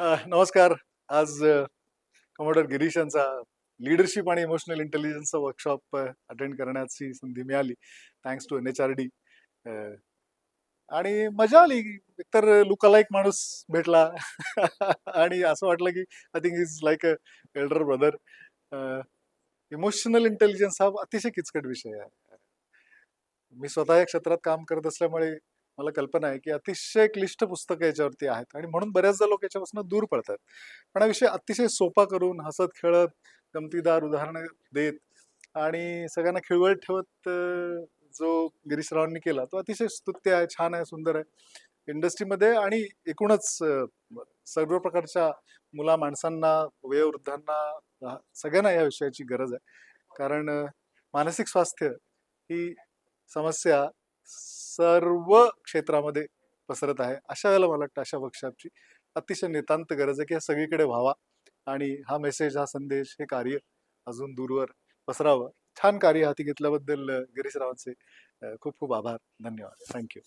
नमस्कार. आज कमोडर गिरीश यांचा लिडरशिप आणि इमोशनल इंटेलिजन्सचा वर्कशॉप अटेंड करण्याची संधी मिळाली. Thanks to N H R D आणि मजा आली. एकतर लुकालाईक माणूस भेटला. आणि असं वाटलं की I think is like a elder brother emotional intelligence हा अतिशय किचकट विषय आहे. मी स्वतः या क्षेत्रात काम करत असल्यामुळे मला कल्पना आहे की अतिशय क्लिष्ट पुस्तकं याच्यावरती आहेत आणि म्हणून बऱ्याचदा लोक याच्यापासून दूर पडतात. पण हा विषय अतिशय सोपा करून हसत खेळत गमतीदार उदाहरणं देत आणि सगळ्यांना खिळवळ ठेवत जो गिरीशरावांनी केला तो अतिशय स्तुत्य आहे छान आहे सुंदर आहे. इंडस्ट्रीमध्ये आणि एकूणच सर्व प्रकारच्या मुला माणसांना वयोवृद्धांना सगळ्यांना या विषयाची गरज आहे. कारण मानसिक स्वास्थ्य ही समस्या सर्व क्षेत्रामध्ये पसरत आहे. अशा वेळेला मला वाटतं अशा वर्कशॉपची अतिशय नितांत गरज आहे की हा सगळीकडे व्हावा आणि हा मेसेज हा संदेश हे कार्य अजून दूरवर पसरावं. छान कार्य हाती घेतल्याबद्दल गिरीशरावांचे खूप खूप आभार. धन्यवाद. थँक्यू